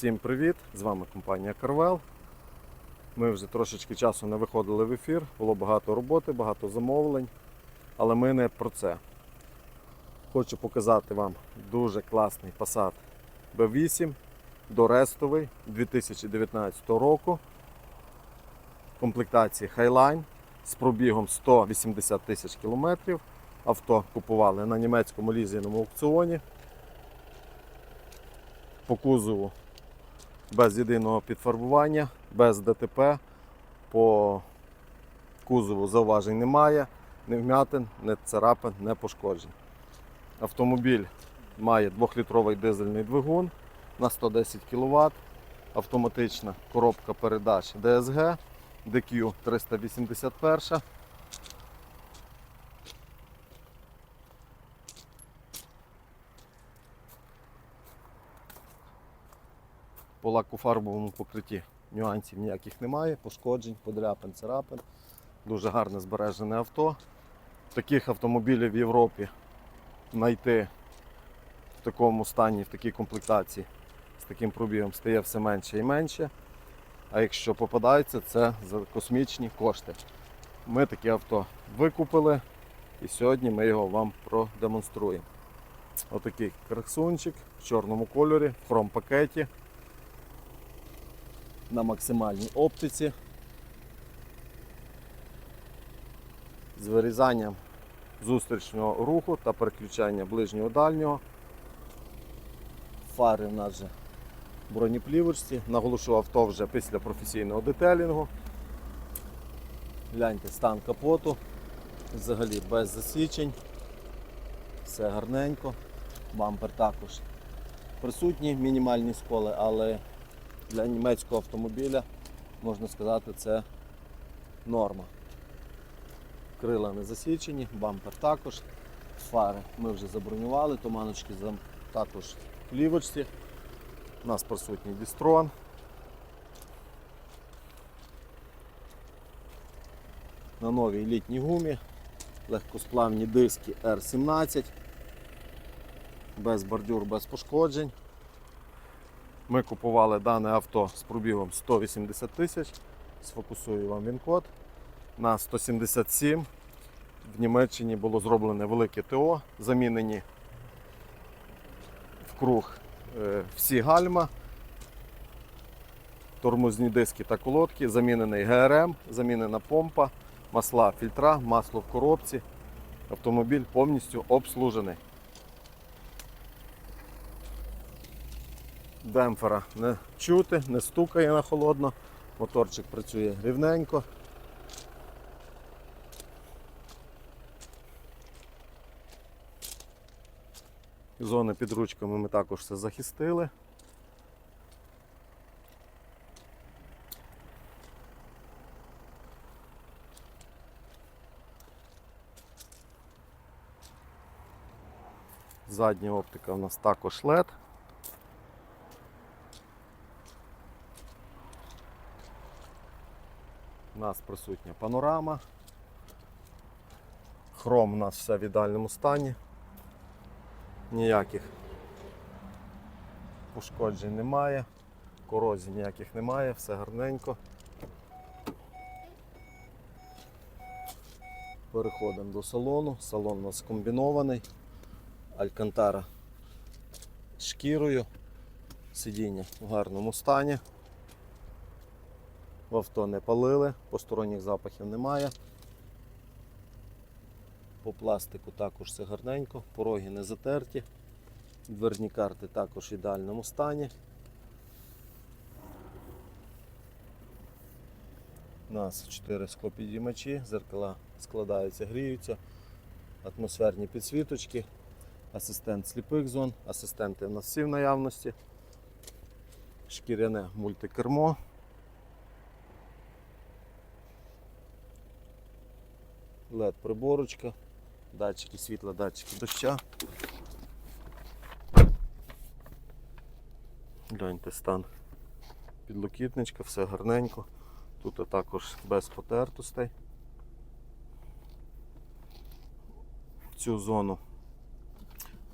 Всім привіт! З вами компанія Carvel. Ми вже трошечки часу не виходили в ефір, було багато роботи, багато замовлень, але ми не про це. Хочу показати вам дуже класний Passat B8 дорестовий 2019 року. Комплектації Highline з пробігом 180 тисяч кілометрів. Авто купували на німецькому лізіному аукціоні. По кузову без єдиного підфарбування, без ДТП. По кузову зауважень немає, ні вмятин, ні царапин, не пошкоджень. Автомобіль має 2-літровий дизельний двигун на 110 кВт, автоматична коробка передач DSG, DQ 381. По лакофарбовому покритті нюансів ніяких немає, пошкоджень, подряпин, царапин. Дуже гарне збережене авто. Таких автомобілів в Європі знайти в такому стані, в такій комплектації з таким пробігом стає все менше і менше. А якщо попадаються, це за космічні кошти. Ми таке авто викупили і сьогодні ми його вам продемонструємо. Отакий красунчик в чорному кольорі, в хром-пакеті на максимальній оптиці. З вирізанням зустрічного руху та переключання ближнього дальнього. Фари в нас вже бронеплівочці. Наголошу авто вже після професійного детелінгу. Гляньте стан капоту. Взагалі без засічень. Все гарненько. Бампер також присутні, мінімальні сколи, але для німецького автомобіля, можна сказати, це норма. Крила не засічені, бампер також. Фари ми вже забронювали, туманочки також в плівочці. У нас присутній дістрон. На новій літній гумі, легкосплавні диски R17, без бордюр, без пошкоджень. Ми купували дане авто з пробігом 180 тисяч. Сфокусую вам він-код. На 177 в Німеччині було зроблене велике ТО, замінені в круг е, всі гальма, тормозні диски та колодки, замінений ГРМ, замінена помпа, масла, фільтра, масло в коробці. Автомобіль повністю обслужений. Демпфера не чути, не стукає на холодно, моторчик працює рівненько. Зони під ручками ми також все захистили. Задня оптика у нас також LED. У нас присутня панорама. Хром у нас все в ідеальному стані. Ніяких пошкоджень немає, корозій ніяких немає, все гарненько. Переходимо до салону. Салон у нас комбінований. Алькантара шкірою. Сидіння в гарному стані. В авто не палили, посторонніх запахів немає. По пластику також все гарненько, пороги не затерті, дверні карти також в ідеальному стані. У нас 4 склопідіймачі, зеркала складаються, гріються, атмосферні підсвіточки, асистент сліпих зон, асистенти в нас всі в наявності, шкіряне мультикермо. LED приборочка, датчики світла, датчики доща. Гляньте стан підлокітничка, все гарненько. Тут також без потертостей. Цю зону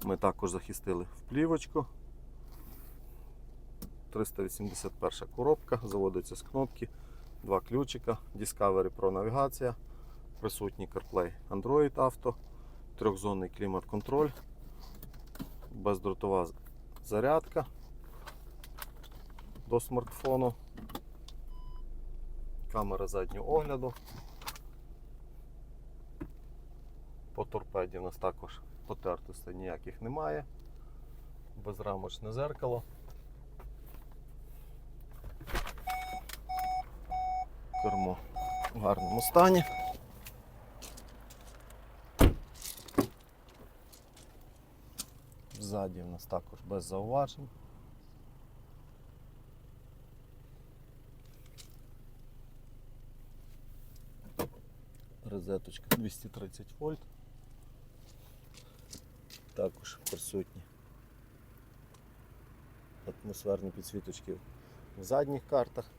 ми також захистили в плівочку. 381 коробка, заводиться з кнопки, два ключика, Discovery Pro навігація, присутній CarPlay Android Auto, трьохзонний клімат-контроль, бездротова зарядка до смартфону, камера заднього огляду. По торпеді у нас також потертостей ніяких немає. Безрамочне зеркало. Кермо в гарному стані. Ззаді у нас також без зауважень. Розеточка 230 вольт. Також присутні атмосферні підсвіточки в задніх картах.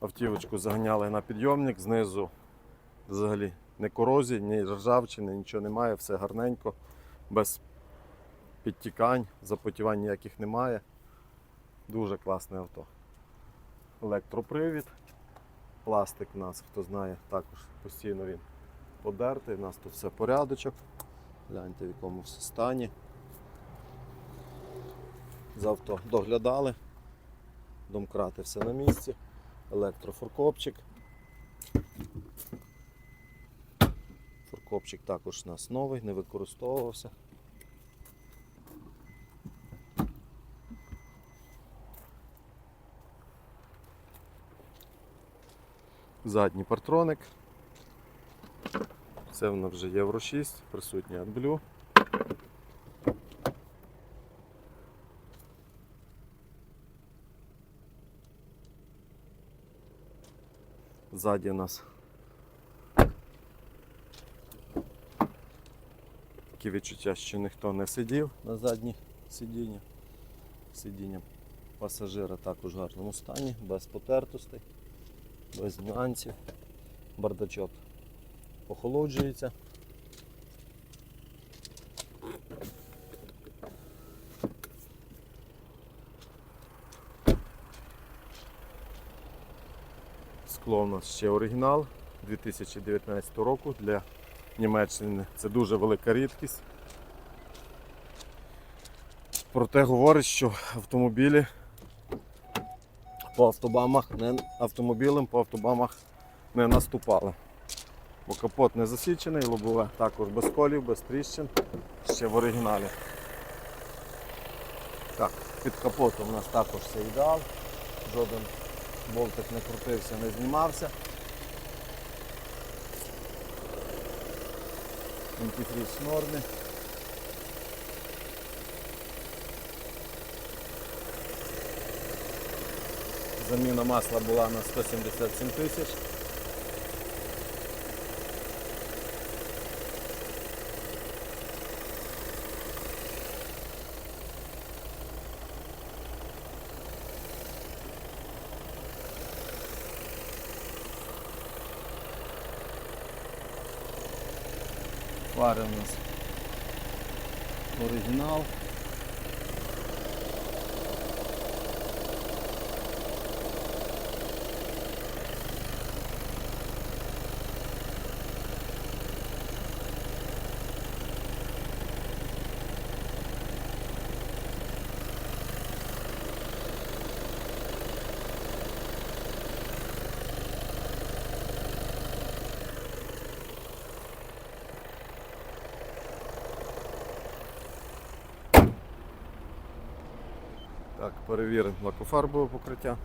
Автівочку заганяли на підйомник, знизу взагалі не корозії, ні ржавчини, нічого немає, все гарненько, без підтікань, запотівань ніяких немає. Дуже класне авто. Електропривід. Пластик у нас, хто знає, також постійно він подертий. У нас тут все порядочок. Гляньте в якому все стані. З авто доглядали. Домкрати все на місці. Електрофоркопчик. Форкопчик також у нас новий, не використовувався. Задній партроник. Це воно вже Євро 6, присутній AdBlue. Ззаді у нас такі відчуття, що ніхто не сидів на задніх сидіннях. Сидіння пасажира також в гарному стані, без потертостей, без нюансів. Бардачок охолоджується. Скло у нас ще оригінал 2019 року для Німеччини. Це дуже велика рідкість. Проте говорить, що автомобілі по автобамах не автомобілем по автобамах не наступали. Бо капот не засічений, лобове також без колів, без тріщин, ще в оригіналі. Так, під капотом у нас також все ідеал, жоден болтик не крутився, не знімався. Антифріз в нормі. Заміна масла була на 177 тисяч. Фари у нас оригінал. Так, перевіримо лакофарбове покриття.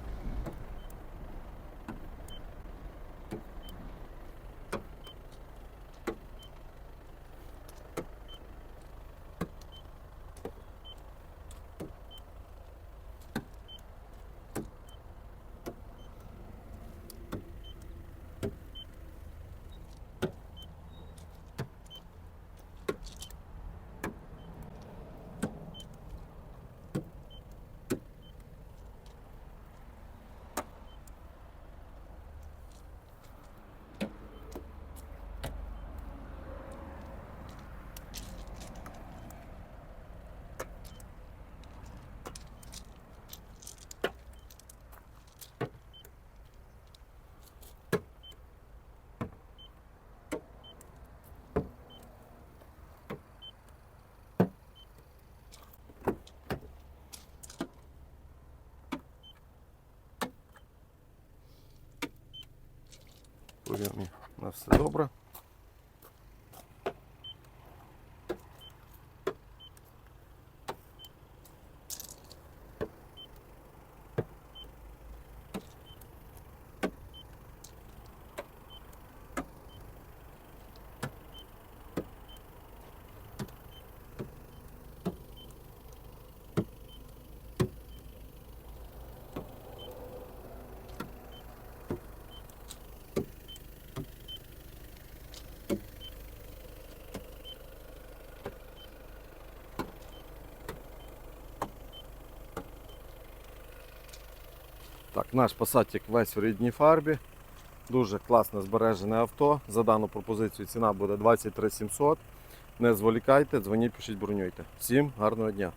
Прийомі на все добре. Наш Passatик весь в рідній фарбі. Дуже класне збережене авто. За дану пропозицію ціна буде 23 700. Не зволікайте, дзвоніть, пишіть, бронюйте. Всім гарного дня!